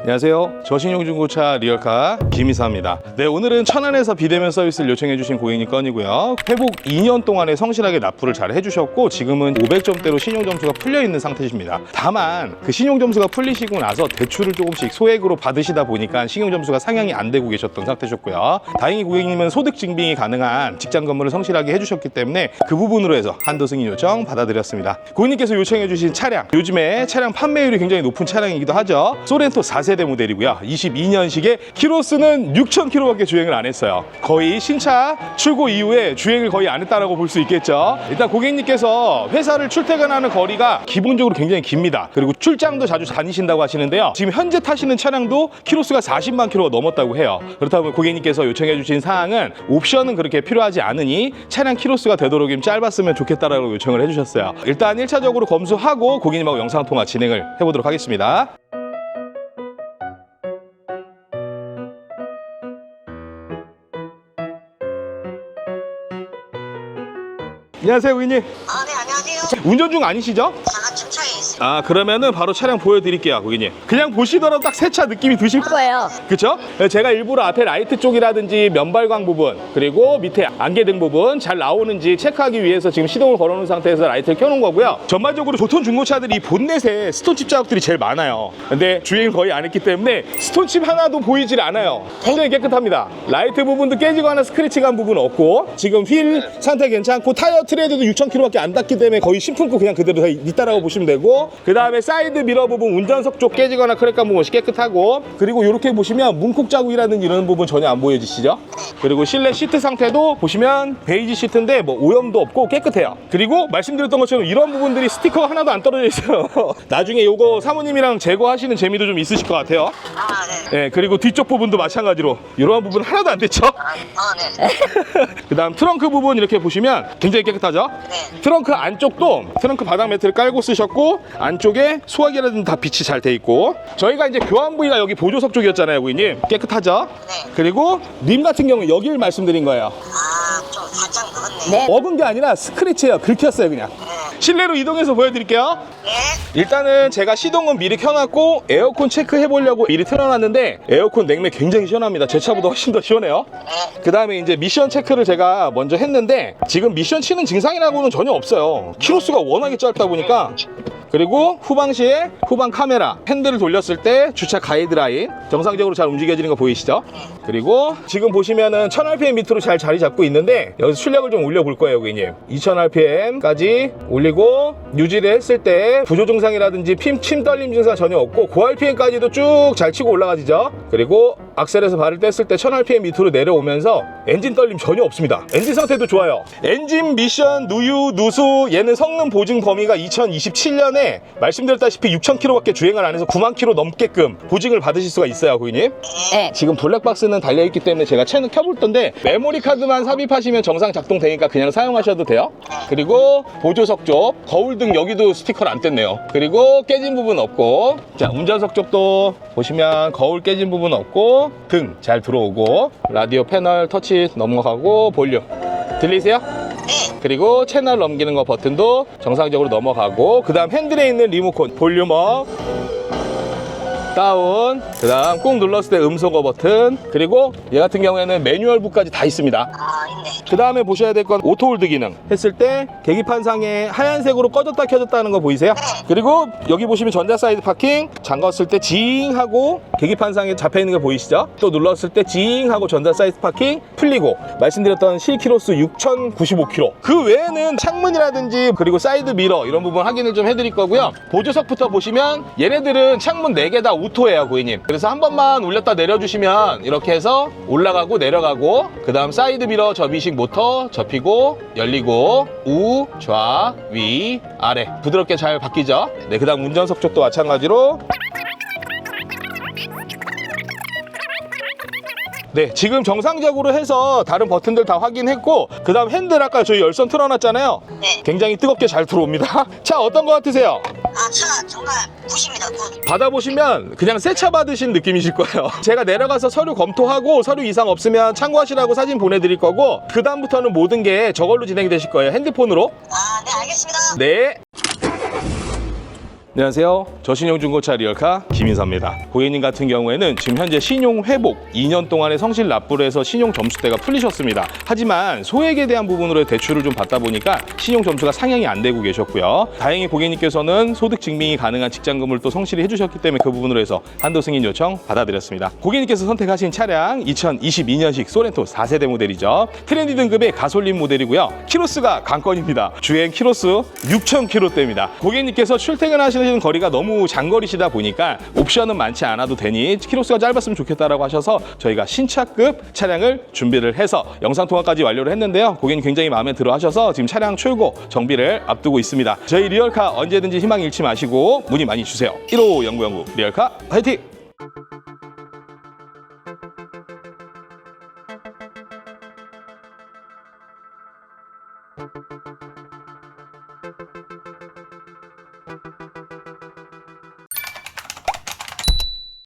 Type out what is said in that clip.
안녕하세요. 저신용 중고차 리얼카 김이사입니다. 네, 오늘은 천안에서 비대면 서비스를 요청해 주신 고객님 건이고요. 회복 2년 동안에 성실하게 납부를 잘 해주셨고 지금은 500점대로 신용 점수가 풀려 있는 상태십니다. 다만 그 신용 점수가 풀리시고 나서 대출을 조금씩 소액으로 받으시다 보니까 신용 점수가 상향이 안 되고 계셨던 상태셨고요. 다행히 고객님은 소득 증빙이 가능한 직장 근무를 성실하게 해주셨기 때문에 그 부분으로 해서 한도 승인 요청 받아드렸습니다. 고객님께서 요청해 주신 차량 요즘에 차량 판매율이 굉장히 높은 차량이기도 하죠. 소렌토 4 세대 모델이고요. 22년식에 키로수는 6,000km밖에 주행을 안 했어요. 거의 신차 출고 이후에 주행을 거의 안 했다라고 볼 수 있겠죠. 일단 고객님께서 회사를 출퇴근하는 거리가 기본적으로 굉장히 깁니다. 그리고 출장도 자주 다니신다고 하시는데요. 지금 현재 타시는 차량도 키로수가 40만 킬로가 넘었다고 해요. 그렇다면 고객님께서 요청해 주신 사항은 옵션은 그렇게 필요하지 않으니 차량 키로수가 되도록이면 짧았으면 좋겠다라고 요청을 해 주셨어요. 일단 1차적으로 검수하고 고객님하고 영상 통화 진행을 해 보도록 하겠습니다. 안녕하세요, 고객님. 아, 네, 안녕하세요. 운전 중 아니시죠? 있습니다. 아 그러면은 바로 차량 보여드릴게요 고객님. 그냥 보시더라도 딱 새 차 느낌이 드실 거예요. 그쵸? 제가 일부러 앞에 라이트 쪽이라든지 면발광 부분 그리고 밑에 안개등 부분 잘 나오는지 체크하기 위해서 지금 시동을 걸어놓은 상태에서 라이트를 켜놓은 거고요. 전반적으로 보통 중고차들이 이 본넷에 스톤칩 자국들이 제일 많아요. 근데 주행을 거의 안 했기 때문에 스톤칩 하나도 보이질 않아요. 굉장히 깨끗합니다. 라이트 부분도 깨지거나 스크래치 간 부분 없고 지금 휠 상태 괜찮고 타이어 트레드도 6,000km밖에 안 닿기 때문에 거의 신품급 그냥 그대로 다 있다라고 보시면 되고 그 다음에 사이드 미러 부분 운전석 쪽 깨지거나 크랙한 부분 없이 깨끗하고 그리고 이렇게 보시면 문콕 자국이라든지 이런 부분 전혀 안 보여지시죠? 그리고 실내 시트 상태도 보시면 베이지 시트인데 뭐 오염도 없고 깨끗해요. 그리고 말씀드렸던 것처럼 이런 부분들이 스티커 하나도 안 떨어져 있어요. 나중에 요거 사모님이랑 제거하시는 재미도 좀 있으실 것 같아요. 아, 네. 예, 그리고 뒤쪽 부분도 마찬가지로 이러한 부분 하나도 안 됐죠? 아, 네. 그 다음 트렁크 부분 이렇게 보시면 굉장히 깨끗하죠? 네. 트렁크 안쪽도 트렁크 바닥 매트를 깔고 쓰셨고 안쪽에 소화기라든지 다 빛이 잘 돼 있고 저희가 이제 교환 부위가 여기 보조석 쪽이었잖아요 고객님 깨끗하죠? 네. 그리고 님 같은 경우 여기를 말씀드린 거예요 아, 좀 살짝 먹었네. 업은 게 아니라 스크래치예요 긁혔어요 그냥 실내로 이동해서 보여드릴게요 네. 일단은 제가 시동은 미리 켜놨고 에어컨 체크해 보려고 미리 틀어놨는데 에어컨 냉매 굉장히 시원합니다 제 차보다 훨씬 더 시원해요 네. 그 다음에 이제 미션 체크를 제가 먼저 했는데 지금 미션 치는 증상이라고는 전혀 없어요 키로수가 워낙에 짧다 보니까 그리고 후방 시에 후방 카메라 핸들을 돌렸을 때 주차 가이드라인 정상적으로 잘 움직여지는 거 보이시죠? 그리고 지금 보시면은 1000rpm 밑으로 잘 자리 잡고 있는데 여기서 출력을 좀 올려 볼 거예요 고객님 2000rpm까지 올리고 유지를 했을 때 부조 증상이라든지 핌, 침 떨림 증상 전혀 없고 고RPM까지도 쭉 잘 치고 올라가지죠. 그리고 악셀에서 발을 뗐을 때 1000rpm 밑으로 내려오면서 엔진 떨림 전혀 없습니다. 엔진 상태도 좋아요. 엔진 미션 누유 누수 얘는 성능 보증 범위가 2027년에 말씀드렸다시피 6000km밖에 주행을 안 해서 9만 km 넘게끔 보증을 받으실 수가 있어요 고객님. 네. 지금 블랙박스는 달려있기 때문에 제가 채널 켜볼 건데 메모리 카드만 삽입하시면 정상 작동되니까 그냥 사용하셔도 돼요. 그리고 보조석 쪽 거울 등 여기도 스티커를 안 뗐네요. 그리고 깨진 부분 없고. 자 운전석 쪽도 보시면 거울 깨진 부분 없고 등 잘 들어오고 라디오 패널 터치 넘어가고 볼륨 들리세요? 네. 그리고 채널 넘기는 거 버튼도 정상적으로 넘어가고 그 다음 핸들에 있는 리모컨 볼륨 업 다운. 그 다음 꾹 눌렀을 때 음소거 버튼. 그리고 얘 같은 경우에는 매뉴얼북까지 다 있습니다. 아. 그 다음에 보셔야 될 건 오토홀드 기능. 했을 때 계기판 상에 하얀색으로 꺼졌다 켜졌다 하는 거 보이세요? 그리고 여기 보시면 전자 사이드 파킹. 잠갔을 때 징 하고 계기판 상에 잡혀 있는 거 보이시죠? 또 눌렀을 때 징 하고 전자 사이드 파킹 풀리고. 말씀드렸던 실키로수 6,095km 그 외에는 창문이라든지 그리고 사이드 미러 이런 부분 확인을 좀 해드릴 거고요. 보조석부터 보시면 얘네들은 창문 4개 다 오토예요 고객님. 그래서 한 번만 올렸다 내려주시면 이렇게 해서 올라가고 내려가고 그 다음 사이드 미러 접이식 모터 접히고 열리고 우, 좌, 위, 아래. 부드럽게 잘 바뀌죠? 네, 그 다음 운전석 쪽도 마찬가지로 네, 지금 정상적으로 해서 다른 버튼들 다 확인했고 그 다음 핸들 아까 저희 열선 틀어놨잖아요 네. 굉장히 뜨겁게 잘 들어옵니다 차 어떤 거 같으세요? 아, 차 정말 굿입니다 굿 받아보시면 그냥 새 차 받으신 느낌이실 거예요. 제가 내려가서 서류 검토하고 서류 이상 없으면 참고하시라고 사진 보내드릴 거고 그 다음부터는 모든 게 저걸로 진행이 되실 거예요. 핸드폰으로. 아 네 알겠습니다 네. 안녕하세요. 저신용 중고차 리얼카 김인사입니다. 고객님 같은 경우에는 지금 현재 신용 회복 2년 동안의 성실 납부를 해서 신용 점수대가 풀리셨습니다. 하지만 소액에 대한 부분으로 대출을 좀 받다 보니까 신용 점수가 상향이 안 되고 계셨고요. 다행히 고객님께서는 소득 증명이 가능한 직장금을 또 성실히 해주셨기 때문에 그 부분으로 해서 한도 승인 요청 받아드렸습니다. 고객님께서 선택하신 차량 2022년식 소렌토 4세대 모델이죠. 트렌디 등급의 가솔린 모델이고요. 키로수가 관건입니다. 주행 키로수 6,000km대입니다. 고객님께서 출퇴근하시는 거리가 너무 장거리시다 보니까 옵션은 많지 않아도 되니 키로수가 짧았으면 좋겠다라고 하셔서 저희가 신차급 차량을 준비를 해서 영상 통화까지 완료를 했는데요. 고객님 굉장히 마음에 들어 하셔서 지금 차량 출고 정비를 앞두고 있습니다. 저희 리얼카 언제든지 희망 잃지 마시고 문의 많이 주세요. 1호 연구연구 리얼카 화이팅!